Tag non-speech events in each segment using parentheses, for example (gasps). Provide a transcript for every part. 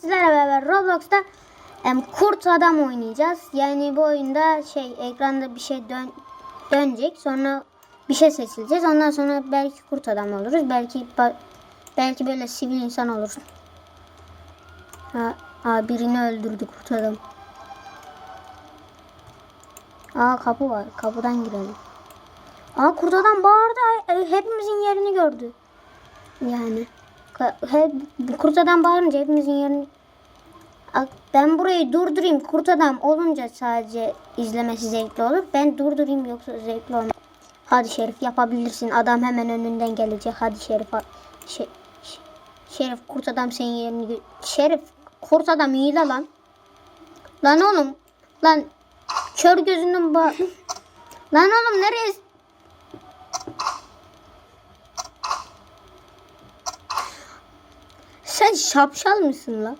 Sizlerle beraber Roblox'ta em, kurt adam oynayacağız. Yani bu oyunda şey ekranda bir şey dön dönecek. Sonra bir şey seçileceğiz. Ondan sonra belki kurt adam oluruz. Belki belki böyle sivil insan oluruz. Ha, aa, birini öldürdü kurt adam. Aa kapı var. Kapıdan girelim. Aa kurt adam bağırdı. Hepimizin yerini gördü. Yani. Hep, kurt adam bağırınca hepimizin yerini... Ben burayı durdurayım. Kurt adam olunca sadece izlemesi zevkli olur. Ben durdurayım yoksa zevkli olmaz. Hadi Şerif yapabilirsin. Adam hemen önünden gelecek. Hadi Şerif. Şerif kurt adam senin yerini... Şerif kurt adam iyi de lan. Lan oğlum. Lan kör gözünün ba... (laughs) lan oğlum nereye... Sen şapşal mısın lan?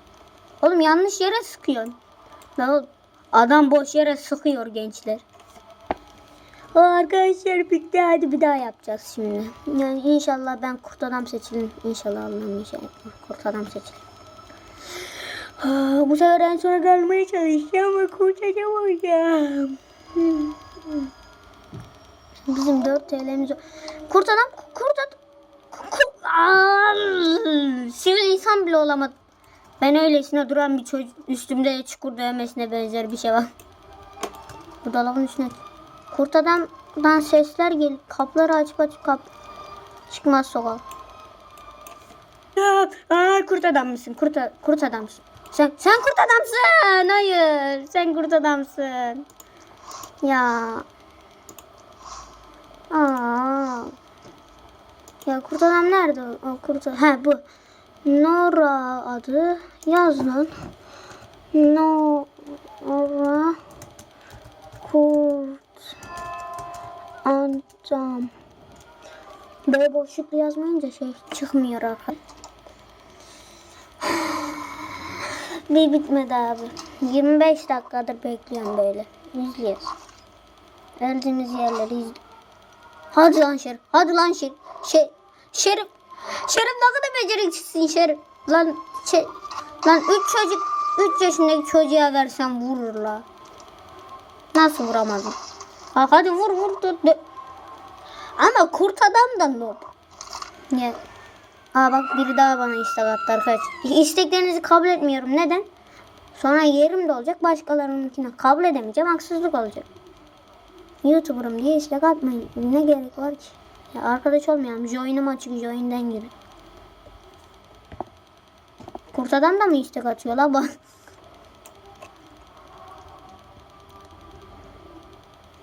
Oğlum yanlış yere sıkıyorsun. Lan adam boş yere sıkıyor gençler. O arkadaşlar bitti hadi bir daha yapacağız şimdi. Yani inşallah ben kurt adam seçilim. İnşallah Allah'ım inşallah kurt adam seçilim. Bu sefer en sona gelmeye çalışacağım ama kurt. Bizim 4 TL'miz. Kurt adam, kurt adam. Sivil insan bile olamadı. Ben öylesine duran bir çocuk üstümde çukur dövmesine benzer bir şey var. (laughs) Bu dolabın üstüne. Kurt adamdan sesler gel. Kapıları açıp açıp kap. Çıkmaz sokağa. Aa, kurt adam mısın? Kurt, kurt adamsın. Sen, sen kurt adamsın. Hayır. Sen kurt adamsın. Ya. Aa. Ya kurt adam nerede? O kurt. He bu. Nora adı. Yaz lan. Nora kurt adam. Böyle boşluklu yazmayınca şey çıkmıyor arkadaşlar. (sighs) Bir bitmedi abi. 25 dakikadır bekliyorum böyle. İzliyoruz. Öldüğümüz yerleri izliyoruz. Hadi lan Şerif. Hadi lan Şerif. Şey, Şerif. Şerif ne kadar beceriksizsin Şerif. Lan şey, lan 3 çocuk 3 yaşındaki çocuğa versen vurur la. Nasıl vuramadın? Ha, hadi vur vur dur. dur. Ama kurt adam da noob. Ya. Aa bak biri daha bana istek attı arkadaş. İsteklerinizi kabul etmiyorum. Neden? Sonra yerim de olacak başkalarınınkine. Kabul edemeyeceğim. Haksızlık olacak. YouTuber'ım diye istek atmayın. Ne gerek var ki? Ya arkadaş olmayalım. Join'im açık. Join'den girin. Kurt adam da mı istek atıyor la bak. (laughs)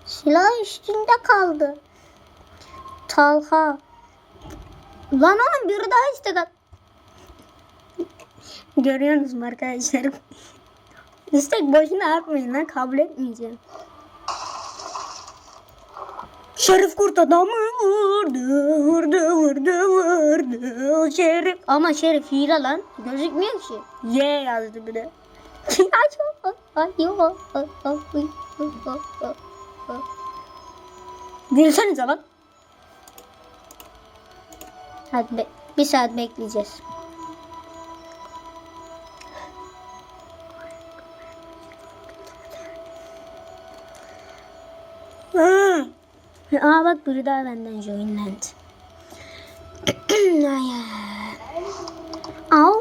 Silah üstünde kaldı. Talha. Lan oğlum biri daha istek at. Görüyorsunuz mu arkadaşlar? (laughs) İstek boşuna atmayın lan kabul etmeyeceğim. Şerif kurt adamı vurdu, vurdu, vurdu, vurdu. Şerif. Ama Şerif hile lan. Gözükmüyor ki. Y yazdı bir de. Gülsenize lan. Hadi be, bir saat bekleyeceğiz. Aa bak biri daha benden joinlendi. (clears throat) Au.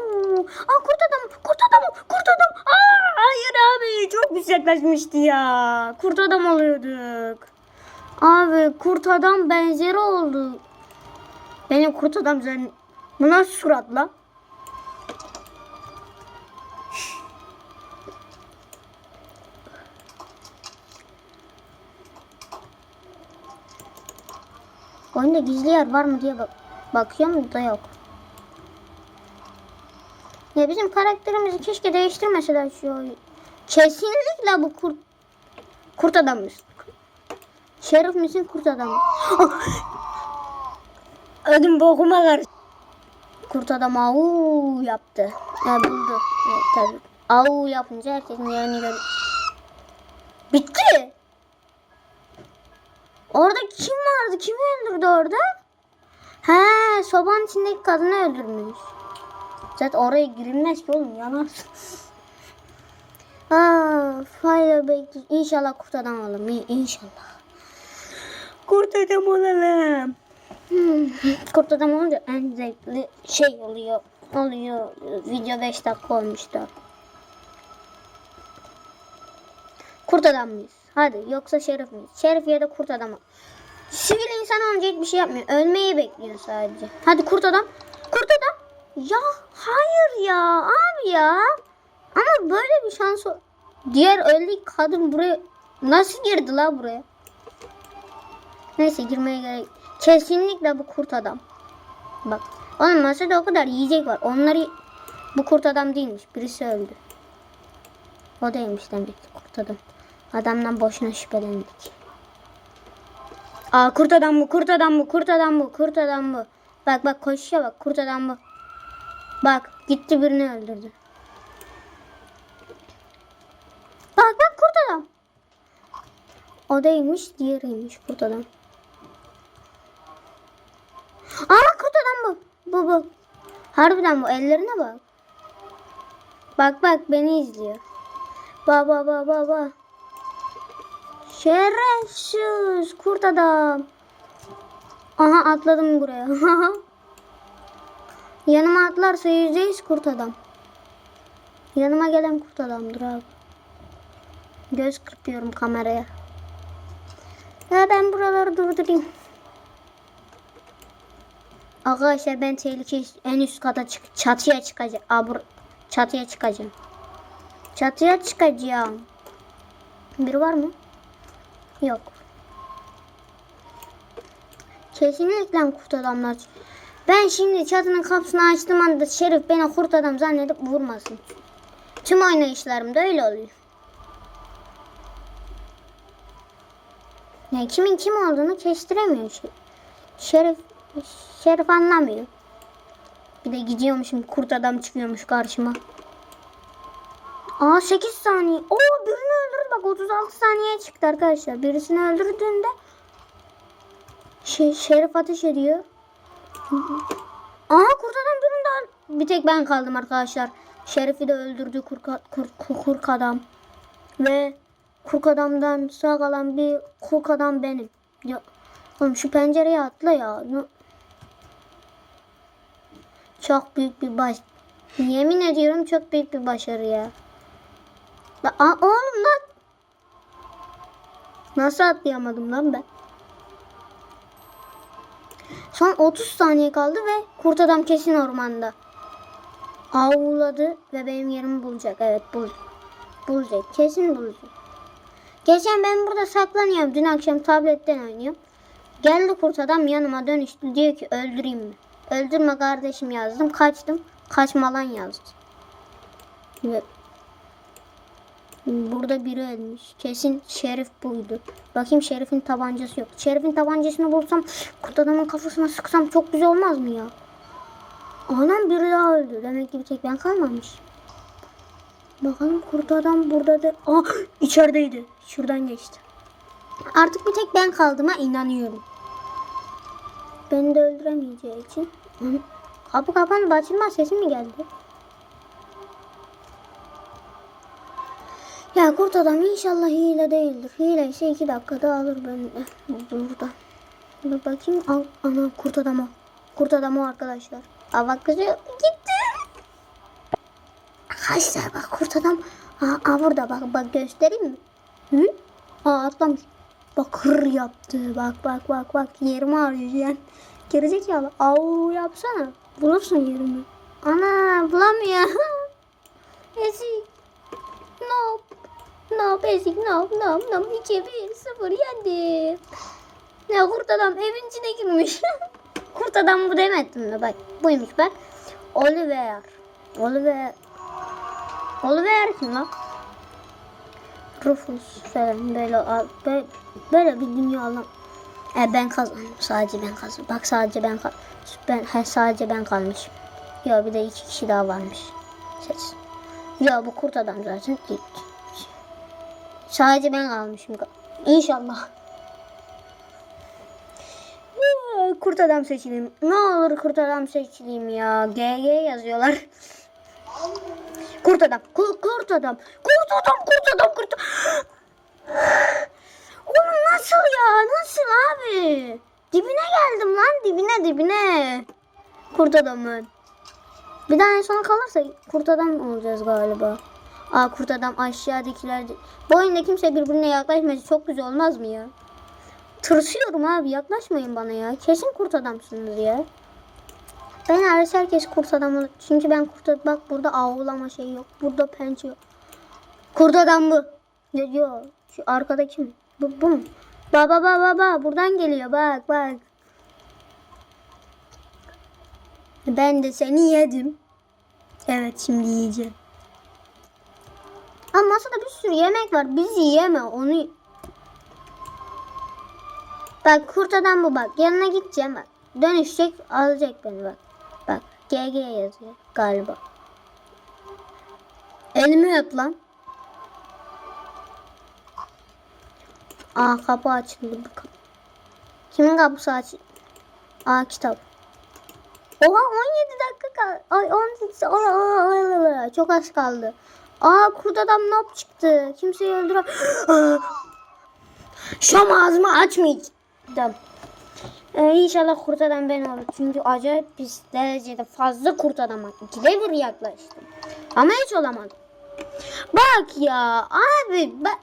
Aa kurt adam, kurt adam, kurt adam. Aa hayır abi çok biz yaklaşmıştı ya. Kurt adam oluyorduk. Abi kurt adam benzeri oldu. Benim kurt adam zan... Bu nasıl surat Oyunda gizli yer var mı diye bak bakıyorum da yok. Ya bizim karakterimizi keşke değiştirmeseler şu. Kesinlikle bu kurt kurt adammış. Şerif misin kurt adam? (gasps) Ödüm bokuma karşı. Kurt adam au yaptı. Ha, buldu. Evet, tabii. Au yapınca herkesin yerini gör. Bitti. Orada kim vardı? Kim öldürdü orada? He, sobanın içindeki kadını öldürmüş. Zaten oraya girilmez ki oğlum yanarsın. Aa, (laughs) fayda bekle. İnşallah kurt adam olalım. İnşallah. Kurt adam olalım. Hmm, Kurt adam olunca en zevkli şey oluyor. Oluyor. Video 5 dakika olmuştu. Kurt adam mıyız? Hadi yoksa şerif miyiz? Şerif ya da kurt adam. Sivil insan olunca hiçbir şey yapmıyor. Ölmeyi bekliyor sadece. Hadi kurt adam. Kurt adam. Ya hayır ya abi ya. Ama böyle bir şans Diğer öldü kadın buraya nasıl girdi la buraya? Neyse girmeye gerek. Kesinlikle bu kurt adam. Bak. Oğlum masada o kadar yiyecek var. Onları bu kurt adam değilmiş. Birisi öldü. O değilmiş demek ki kurt adam. Adamdan boşuna şüphelendik. Aa kurt adam bu, kurt adam bu, kurt adam bu, kurt adam bu. Bak bak koşuyor bak, kurt adam bu. Bak gitti birini öldürdü. Bak bak kurt adam. O değilmiş, diğeriymiş kurt adam. Aa kurt adam bu. Bu bu. Harbiden bu ellerine bak. Bak bak beni izliyor. Ba ba ba ba ba. Şerefsiz kurt adam. Aha atladım buraya. (laughs) Yanıma atlarsa yüzdeyiz kurt adam. Yanıma gelen kurt adamdır abi. Göz kırpıyorum kameraya. Ya ben buraları durdurayım. Arkadaşlar ben tehlike en üst kata çık çatıya çıkacağım. Aa, bur- çatıya çıkacağım. Çatıya çıkacağım. Biri var mı? Yok. Kesinlikle kurt adamlar. Ben şimdi çatının kapısını açtığım anda Şerif beni kurt adam zannedip vurmasın. Tüm oynayışlarımda öyle oluyor. Ya kimin kim olduğunu kestiremiyor. Şerif. Şerif, anlamıyor. Bir de gidiyormuşum kurt adam çıkıyormuş karşıma. Aa 8 saniye. Oo öldürdü bak 36 saniye çıktı arkadaşlar. Birisini öldürdüğünde şey, Şerif ateş ediyor. Aa kurt adam birini daha bir tek ben kaldım arkadaşlar. Şerif'i de öldürdü kurk, kur, kur, kurk adam. Ve kurk adamdan sağ kalan bir kurk adam benim. Ya, oğlum şu pencereye atla ya. Çok büyük bir baş. Yemin ediyorum çok büyük bir başarı ya. Aa, oğlum lan. Nasıl atlayamadım lan ben? Son 30 saniye kaldı ve kurt adam kesin ormanda. Avladı ve benim yerimi bulacak. Evet bul bulacak. Kesin bulacak. Geçen ben burada saklanıyorum. Dün akşam tabletten oynuyorum. Geldi kurt adam yanıma dönüştü. Diyor ki öldüreyim mi? Öldürme kardeşim yazdım. Kaçtım. Kaçma lan yazdı. Burada biri ölmüş. Kesin Şerif buydu. Bakayım Şerif'in tabancası yok. Şerif'in tabancasını bulsam kurt adamın kafasına sıksam çok güzel olmaz mı ya? Anam biri daha öldü. Demek ki bir tek ben kalmamış. Bakalım kurt adam burada da... Aa içerideydi. Şuradan geçti. Artık bir tek ben kaldığıma inanıyorum. Beni de öldüremeyeceği için. Kapı kapandı. Açılmaz sesi mi geldi? Ya kurt adam inşallah hile değildir. Hile ise iki dakikada alır beni de burada. Dur bakayım. Al, ana kurt adam o. Kurt adam o arkadaşlar. Aa bak kızı gitti. Arkadaşlar bak kurt adam. Aa, aa burada bak bak göstereyim mi? Hı? Aa atlamış. Bak hır yaptı. Bak bak bak bak yerimi arıyor yani. Gerizekalı. Au yapsana. Bulursun yerimi. Ana bulamıyor. (laughs) Ezik. Nope. Nope ezik nope nope nope. 2 1 0 yendi. Ne kurt adam evin içine girmiş. (laughs) kurt adam bu demedim mi? Bak buymuş bak. Oliver. Oliver. Oliver kim lan? Rufus falan böyle böyle, böyle bir dünya alan. E ben kazandım. Sadece ben kazandım. Bak sadece ben ben he, sadece ben kalmışım. Ya bir de iki kişi daha varmış. Ses. Ya bu kurt adam zaten değil. Sadece ben kalmışım. İnşallah. Kurt adam seçileyim. Ne olur kurt adam seçileyim ya. GG yazıyorlar. Kurt adam. Kurt, kurt adam. Kurt adam. Kurt adam. Kurt Oğlum nasıl ya? Nasıl abi? Dibine geldim lan. Dibine dibine. Kurt adamın. Bir daha en sona kalırsa kurt adam olacağız galiba. Aa kurt adam aşağıdakiler. Bu oyunda kimse birbirine yaklaşması çok güzel olmaz mı ya? Tırsıyorum abi yaklaşmayın bana ya. Kesin kurt adamsınız ya. Ben hariç herkes kurt adam olur. Çünkü ben kurt adam bak burada avlama şey yok. Burada pençe yok. Kurt adam bu. Yo, yo. Şu arkadaki mi? Bu, bu mu? Baba baba baba buradan geliyor bak bak. Ben de seni yedim. Evet şimdi yiyeceğim. Ama masada bir sürü yemek var. Bizi yeme onu. Bak kurt adam bu bak. Yanına gideceğim bak. Dönüşecek alacak beni bak. Bak GG yazıyor galiba. Elimi öp lan. Aa kapı açıldı bu kapı. Kimin kapısı aç? Aa kitap. Oha 17 dakika kaldı. Ay 18. Ay, ay, ay, ay. Çok az kaldı. Aa kurt adam nop çıktı. Kimseyi öldürem. (gasps) Şam ağzımı açmayacağım. Ee, inşallah kurt adam ben olur. Çünkü acayip pis derecede fazla kurt adama ikide bir yaklaştım. Ama hiç olamadım. Bak ya abi bak.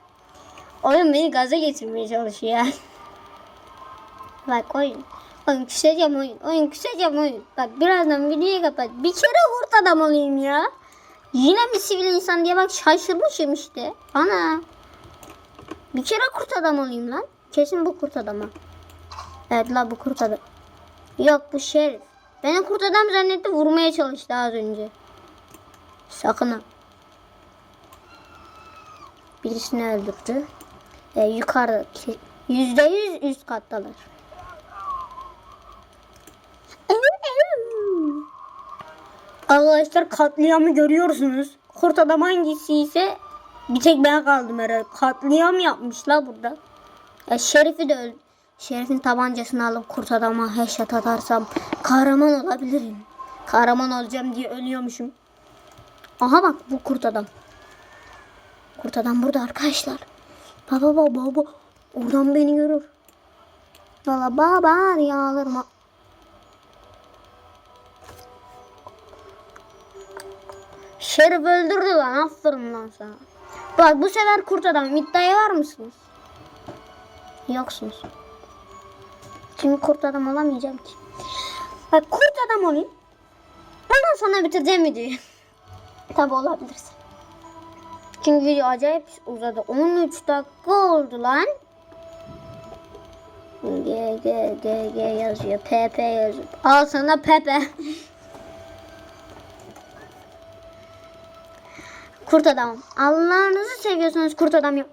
Oyun beni gaza getirmeye çalışıyor. (laughs) Bak oyun. Oyun küseceğim oyun. Oyun küseceğim oyun. Bak birazdan videoyu kapat. Bir kere kurt adam olayım ya. Yine mi sivil insan diye bak şaşırmışım işte. Ana. Bir kere kurt adam olayım lan. Kesin bu kurt adama. Evet la bu kurt adam. Yok bu şerif. Beni kurt adam zannetti vurmaya çalıştı az önce. Sakın ha. Birisini öldürdü. E, yukarıda yüzde yüz üst kattalar. Arkadaşlar katliamı görüyorsunuz. Kurt adam hangisi ise bir tek ben kaldım herhalde. Katliam yapmış la burada. Ya Şerif'i de öldü. Şerif'in tabancasını alıp kurt adama headshot atarsam kahraman olabilirim. Kahraman olacağım diye ölüyormuşum. Aha bak bu kurt adam. Kurt adam burada arkadaşlar. Baba baba baba. Oradan beni görür. Valla baba diye Şerif öldürdü lan. Aferin lan sana. Bak bu sefer kurt adam. iddiaya var mısınız? Yoksunuz. Çünkü kurt adam olamayacağım ki. Bak kurt adam olayım. Ondan sonra bitireceğim videoyu. (laughs) Tabi olabilirsin. Çünkü video acayip uzadı. 13 dakika oldu lan. G G G G yazıyor. P P yazıyor. Al sana Pepe. (laughs) kurt adam. Allah'ınızı seviyorsunuz kurt adam yok.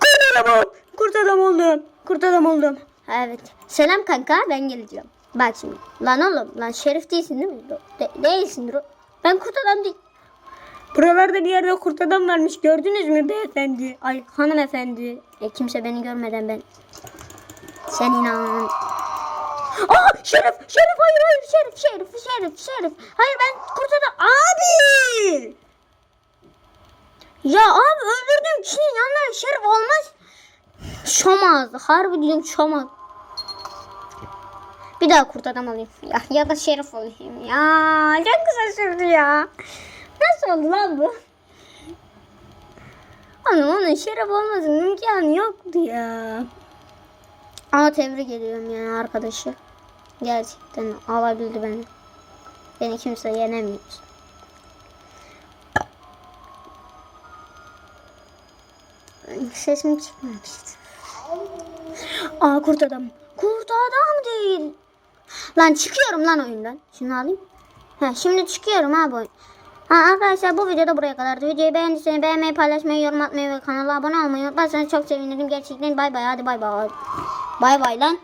Kurt adam ol. Kurt adam oldum. Kurt adam oldum. Evet. Selam kanka ben geleceğim. Bak şimdi. Lan oğlum lan şerif değilsin değil mi? De- değilsin. Ro- Ben kurt adam değil. Buralarda bir yerde kurt adam varmış. Gördünüz mü beyefendi? Ay hanımefendi. E, kimse beni görmeden ben. Sen inan. Aa şerif şerif hayır hayır şerif şerif şerif şerif. Hayır ben kurt adam. Abi. Ya abi öldürdüğüm kişinin yanına şerif olmaz. Şomaz. Harbi diyorum şomaz. Bir daha kurt adam olayım. Ya, ya da şerif olayım. Ya çok kısa sürdü ya. Nasıl oldu lan bu? Onun onun şeref olmasının imkanı yoktu ya. Ama tebrik ediyorum yani arkadaşı. Gerçekten alabildi beni. Beni kimse yenemiyor. Sesim çıkmamıştı. Aa kurt adam. Kurt adam değil. Lan çıkıyorum lan oyundan. Şunu alayım. Ha, şimdi çıkıyorum abi oyun. Ha, arkadaşlar bu videoda buraya kadardı. Videoyu beğendiyseniz beğenmeyi, paylaşmayı, yorum atmayı ve kanala abone olmayı unutmazsanız çok sevinirim. Gerçekten bay bay. Hadi bay bay. Bay bay lan.